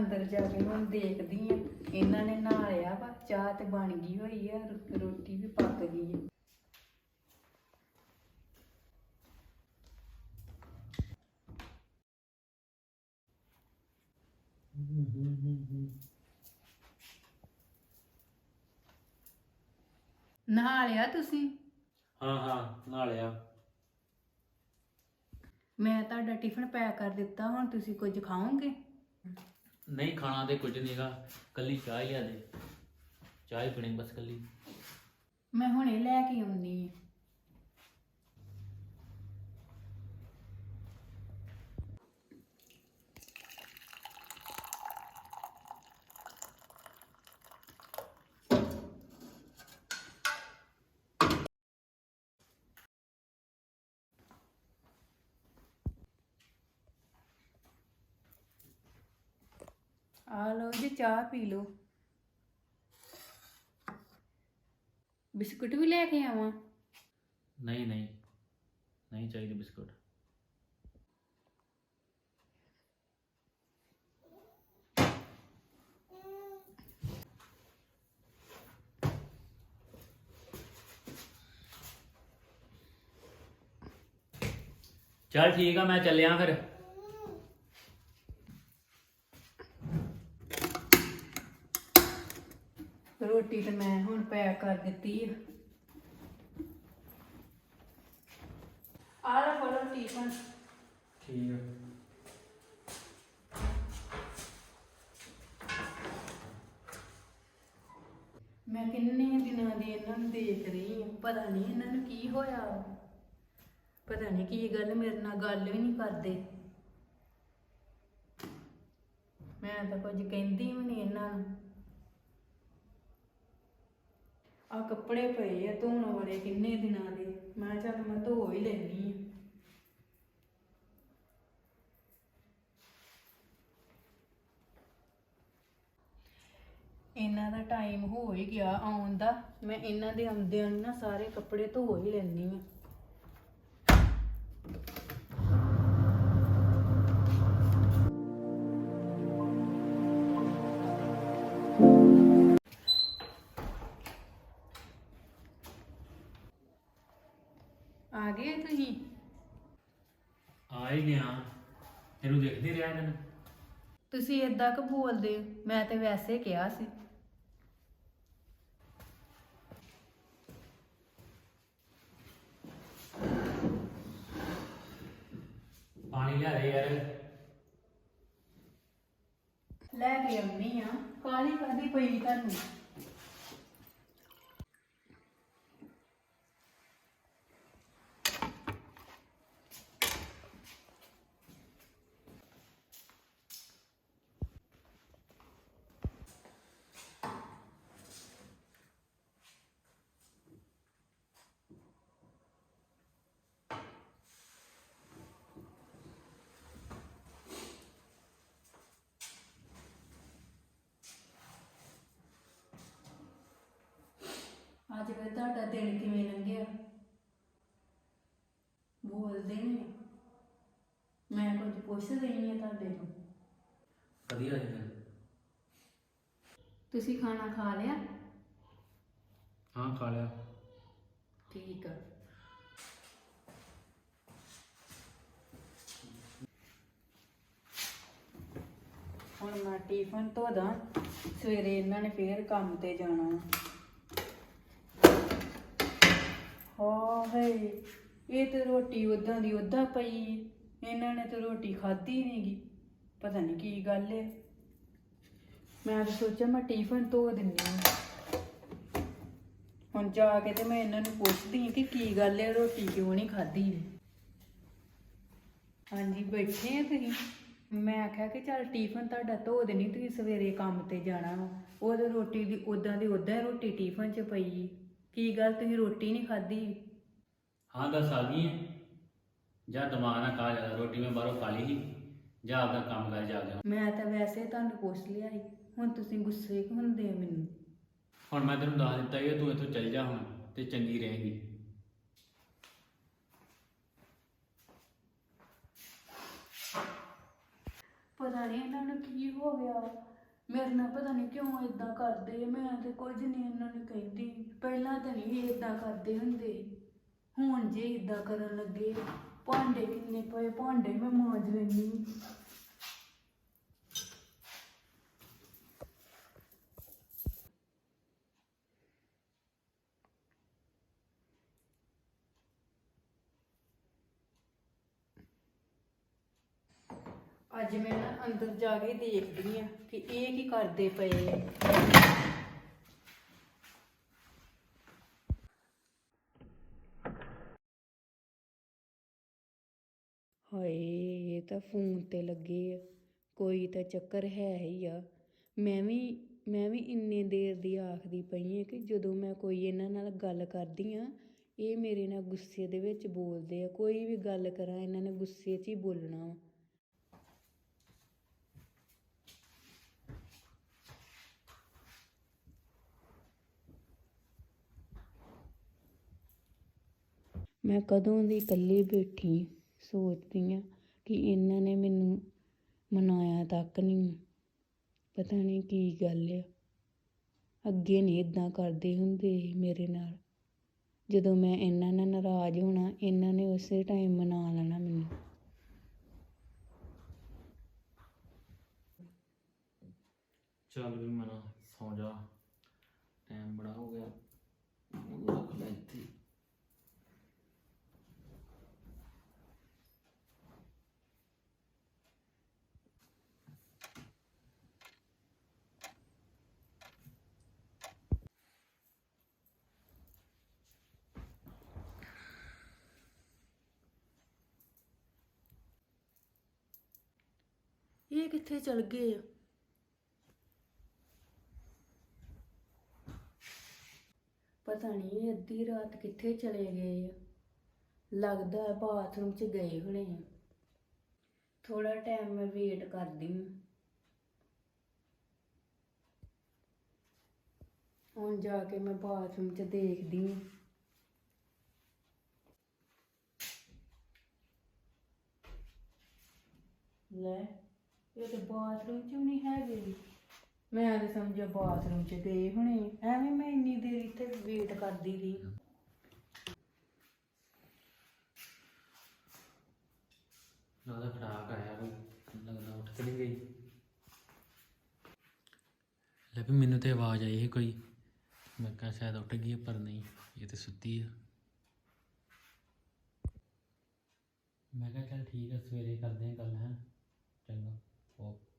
ਅੰਦਰ ਜਾ ਕੇ ਹੁਣ ਦੇਖਦੀ ਆ। ਇਹਨਾਂ ਨੇ ਨਹਾ ਲਿਆ ਵਾ ਚਾਹ ਤੇ ਬਣ ਗਈ ਹੋਈ ਆ ਰੋ- ਰੋਟੀ ਵੀ ਪੱਕ ਗਈ ਆ। ਨਹਾ ਲਿਆ ਤੁਸੀਂ? ਹਾਂ ਹਾਂ ਨਾਲਿਆ ਮੈਂ ਤੁਹਾਡਾ ਟਿਫਨ ਪੈਕ ਕਰ ਦਿੱਤਾ ਹੁਣ ਤੁਸੀਂ ਕੁਝ ਖਾਓਗੇ? ਨਹੀਂ ਖਾਣਾ ਤੇ ਕੁਝ ਨਹੀਂਗਾ ਕੱਲੀ ਚਾਹ ਹੀ ਆ ਦੇ ਚਾਹ ਹੀ ਪੀਣੀ ਬਸ ਕੱਲੀ। ਮੈਂ ਹੁਣੇ ਲੈ ਕੇ ਆਉਣੀ ਆ ਆ ਲਓ ਜੀ ਚਾਹ ਪੀ ਲਓ ਬਿਸਕੁਟ ਵੀ ਲੈ ਕੇ ਆਵਾਂ ਨਹੀਂ ਨਹੀਂ ਨਹੀਂ ਚਾਹੀਦੇ ਬਿਸਕੁਟ ਚਲ ਠੀਕ ਆ ਮੈਂ ਚੱਲਿਆ ਰੋਟੀ ਤੇ ਮੈਂ ਹੁਣ ਪੈਕ ਕਰ ਦਿੱਤੀ ਆ। ਆ ਲੈ ਫੜੋ ਟਿਫਨ ਠੀਕ ਆ। ਮੈਂ ਕਿੰਨੇ ਦਿਨਾਂ ਦੀ ਇਹਨਾਂ ਨੂੰ ਦੇਖ ਰਹੀ ਹਾਂ ਪਤਾ ਨਹੀਂ ਇਹਨਾਂ ਨੂੰ ਕੀ ਹੋਇਆ। ਪਤਾ ਨਹੀਂ ਕੀ ਗੱਲ ਮੇਰੇ ਨਾਲ ਗੱਲ ਵੀ ਨਹੀਂ ਕਰਦੇ। ਮੈਂ ਤਾਂ ਕੁਝ ਕਹਿੰਦੀ ਵੀ ਨਹੀਂ ਇਹਨਾਂ ਨੂੰ। ਆ ਕੱਪੜੇ ਪਏ ਆ ਧੋਣ ਵਾਲੇ ਕਿੰਨੇ ਦਿਨਾਂ ਦੇ? ਮੈਂ ਕਿਹਾ ਚੱਲ ਮੈਂ ਧੋ ਹੀ ਲੈਣੀ ਆ। ਇਹਨਾਂ ਦਾ ਟਾਈਮ ਹੋ ਹੀ ਗਿਆ ਆਉਣ ਦਾ। ਮੈਂ ਇਹਨਾਂ ਦੇ ਆਉਂਦਿਆਂ ਨੂੰ ਨਾ ਸਾਰੇ ਕੱਪੜੇ ਧੋ ਹੀ ਲੈਣੀ ਆ। ਗਏ ਤੁਸੀਂ? ਆ ਹੀ ਗਿਆ। ਤੈਨੂੰ ਦੇਖ ਨਹੀਂ ਰਿਹਾ ਤੈਨੂੰ ਤੁਸੀਂ ਏਦਾਂ ਕਿ ਬੋਲਦੇ ਹੋ? ਮੈਂ ਤੇ ਵੈਸੇ ਕਿਹਾ ਸੀ। ਪਾਣੀ ਲਿਆ ਦੇ ਯਾਰ। ਲੈ ਕੇ ਆਉਣੀ ਆ। ਕਾਲੀ ਕਾਦੀ ਪਈ ਤੁਹਾਨੂੰ? ਅੱਜ ਫਿਰ ਤੁਹਾਡਾ ਦਿਨ ਕਿਵੇਂ ਲੰਘਿਆ? ਬੋਲਦੇ ਨਹੀਂ ਮੈਂ ਕੁਝ ਪੁੱਛ ਰਹੀ ਹਾਂ ਤੁਹਾਡੇ ਤੋਂ। ਵਧੀਆ ਜੀ ਫਿਰ। ਤੁਸੀਂ ਖਾਣਾ ਖਾ ਲਿਆ? ਹਾਂ ਖਾ ਲਿਆ। ਠੀਕ ਆ। ਹੁਣ ਮੈਂ ਟਿਫਨ ਧੋਦਾ ਸਵੇਰੇ ਇਹਨਾਂ ਨੇ ਫੇਰ ਕੰਮ ਤੇ ਜਾਣਾ। ਹਾਂ ਇਹ ਤੇ ਰੋਟੀ ਉਦਾਂ ਦੀ ਉਦਾਂ ਪਈ ਹੈ। ਇਹਨਾਂ ਨੇ ਤੇ ਰੋਟੀ ਖਾਧੀ ਨਹੀਂਗੀ ਪਤਾ ਨਹੀਂ ਕੀ ਗੱਲ ਹੈ ਮੈਂ ਤਾਂ ਸੋਚਿਆ ਮੈਂ ਟਿਫਨ ਧੋ ਦਿੰਦੀ ਹਾਂ ਹੁਣ ਜਾ ਕੇ ਤੇ ਮੈਂ ਇਹਨਾਂ ਨੂੰ ਪੁੱਛਦੀ ਹਾਂ ਕਿ ਕੀ ਗੱਲ ਹੈ ਰੋਟੀ ਕਿਉਂ ਨਹੀਂ ਖਾਧੀ ਹਾਂਜੀ, ਬੈਠੇ ਆ ਤੁਸੀਂ। ਮੈਂ ਆਖਿਆ ਕਿ ਚੱਲ ਟਿਫਨ ਤੁਹਾਡਾ ਧੋ ਦੇਣੀ ਤੁਸੀਂ ਸਵੇਰੇ ਕੰਮ ਤੇ ਜਾਣਾ ਵਾ। ਉਹਦੇ ਰੋਟੀ ਦੀ ਉਦਾਂ ਦੀ ਉਦਾਂ ਹੀ ਰੋਟੀ ਟਿਫਨ 'ਚ ਪਈ ਕੀ ਗੱਲ ਤੁਸੀਂ ਰੋਟੀ ਨਹੀਂ ਖਾਧੀ? ਹਾਂ ਦੱਸ ਆ ਗਈ ਹੈ। ਜਾ ਦਿਮਾਗ ਨਾ ਖਾ ਜ਼ਿਆਦਾ ਰੋਟੀ ਮੈਂ ਬਾਹਰੋਂ ਖਾ ਲਈ ਸੀ। ਜਾ ਆਪਦਾ ਕੰਮ ਕਰ ਜਾ ਕੇ ਮੈਂ ਤਾਂ ਵੈਸੇ ਤੁਹਾਨੂੰ ਪੁੱਛ ਲਿਆ ਸੀ ਹੁਣ ਤੁਸੀਂ ਗੁੱਸੇ ਕਿਉਂ ਹੁੰਦੇ ਹੋ ਮੈਨੂੰ? ਹੁਣ ਮੈਂ ਤੈਨੂੰ ਦੱਸ ਦਿੱਤਾ ਕਿ ਤੂੰ ਇੱਥੋਂ ਚੱਲ ਜਾ ਹੁਣ ਤੇ ਚੰਗੀ ਰਹੇਗੀ। ਪਤਾ ਨਹੀਂ ਇਹਨਾਂ ਨੂੰ ਕੀ ਹੋ ਗਿਆ। ਮੇਰੇ ਨਾਲ ਪਤਾ ਨਹੀਂ ਕਿਉਂ ਇਦਾਂ ਕਰਦੇ ਮੈਂ ਤੇ ਕੁਝ ਨਹੀਂ ਇਹਨਾਂ ਨੂੰ ਕਹਿੰਦੀ। ਪਹਿਲਾਂ ਤਾਂ ਨਹੀਂ ਇਦਾਂ ਕਰਦੇ ਹੁੰਦੇ। ਹੁਣ ਜੇ ਇਦਾਂ ਕਰਨ ਲੱਗੇ, ਭਾਂਡੇ ਕਿੰਨੇ ਪਏ, ਭਾਂਡੇ ਮੈਂ ਮਾਂਜ ਲੈਂਦੀ। ਅੱਜ ਮੈਂ ਨਾ ਅੰਦਰ ਜਾ ਕੇ ਦੇਖਦੀ ਆ ਕਿ ਇਹ ਕੀ ਕਰਦੇ ਪਏ ਆ। ਹਾਏ, ਇਹ ਤਾਂ ਫੋਨ ਤੇ ਲੱਗੇ ਆ। ਕੋਈ ਤਾਂ ਚੱਕਰ ਹੈ ਹੀ ਆ। ਮੈਂ ਵੀ ਮੈਂ ਵੀ ਇੰਨੇ ਦੇਰ ਦੀ ਆਖਦੀ ਪਈ ਆ ਕਿ ਜਦੋਂ ਮੈਂ ਕੋਈ ਇਹਨਾਂ ਨਾਲ ਗੱਲ ਕਰਦੀ ਆ, ਇਹ ਮੇਰੇ ਨਾਲ ਗੁੱਸੇ ਦੇ ਵਿੱਚ ਬੋਲਦੇ ਆ। ਕੋਈ ਵੀ ਗੱਲ ਕਰਾਂ, ਇਹਨਾਂ ਨੇ ਗੁੱਸੇ 'ਚ ਹੀ ਬੋਲਣਾ ਵਾ। ਮੈਂ ਕਦੋਂ ਦੀ ਇਕੱਲੀ ਬੈਠੀ ਸੋਚਦੀ ਹਾਂ ਕਿ ਇਹਨਾਂ ਨੇ ਮੈਨੂੰ ਮਨਾਇਆ ਤੱਕ ਨਹੀਂ ਪਤਾ ਨਹੀਂ ਕੀ ਗੱਲ ਆ। ਅੱਗੇ ਨਹੀਂ ਇਦਾਂ ਕਰਦੇ ਹੁੰਦੇ ਸੀ ਮੇਰੇ ਨਾਲ। ਜਦੋਂ ਮੈਂ ਇਹਨਾਂ ਨਾਲ ਨਾਰਾਜ਼ ਹੋਣਾ, ਇਹਨਾਂ ਨੇ ਉਸੇ ਟਾਈਮ ਮਨਾ ਲੈਣਾ ਮੈਨੂੰ। ਚੱਲ ਵੀ ਮਨਾ ਸੌ ਜਾ। ਟਾਈਮ ਬੜਾ ਹੋ ਗਿਆ ਉਹ ਰੱਖ ਲੈ ਇੱਥੇ ਇਹ ਕਿੱਥੇ ਚਲ ਗਏ ਆ? ਪਤਾ ਨਹੀਂ ਅੱਧੀ ਰਾਤ ਕਿੱਥੇ ਚਲੇ ਗਏ ਆ। ਲੱਗਦਾ ਹੈ ਬਾਥਰੂਮ 'ਚ ਗਏ ਹੋਣੇ ਆ। ਥੋੜਾ ਟਾਈਮ ਮੈਂ ਵੇਟ ਕਰਦੀ ਹਾਂ। ਹੁਣ ਜਾ ਕੇ ਮੈਂ ਬਾਥਰੂਮ 'ਚ ਦੇਖਦੀ ਹਾਂ। ਲੈ। ਇਹ ਤਾਂ ਬਾਥਰੂਮ 'ਚ ਵੀ ਨਹੀਂ ਹੈਗੇ ਮੈਂ ਤਾਂ ਸਮਝਿਆ ਬਾਥਰੂਮ 'ਚ ਗਏ ਹੁਣੇ। ਐਵੇਂ ਮੈਂ ਇੰਨੀ ਦੇਰ ਇੱਥੇ ਵੇਟ ਕਰਦੀ ਰਹੀ। ਲੱਗਦਾ ਖੜਾਕ ਆਇਆ ਕੋਈ। ਲੱਗਦਾ ਉੱਠ ਕੇ ਨਹੀਂ ਗਈ। ਲੈ ਵੀ ਮੈਨੂੰ ਤੇ ਆਵਾਜ਼ ਆਈ ਸੀ ਕੋਈ। ਮੈਂ ਕਿਹਾ ਸ਼ਾਇਦ ਉੱਠ ਗਈ ਹੈ, ਪਰ ਨਹੀਂ ਇਹ ਤੇ ਸੁੱਤੀ ਆ। ਮੈਂ ਕਿਹਾ ਚੱਲ ਠੀਕ ਹੈ ਸਵੇਰੇ ਕਰਦੇ ਹਾਂ ਗੱਲ ਹੈ। ਚੰਗਾ। for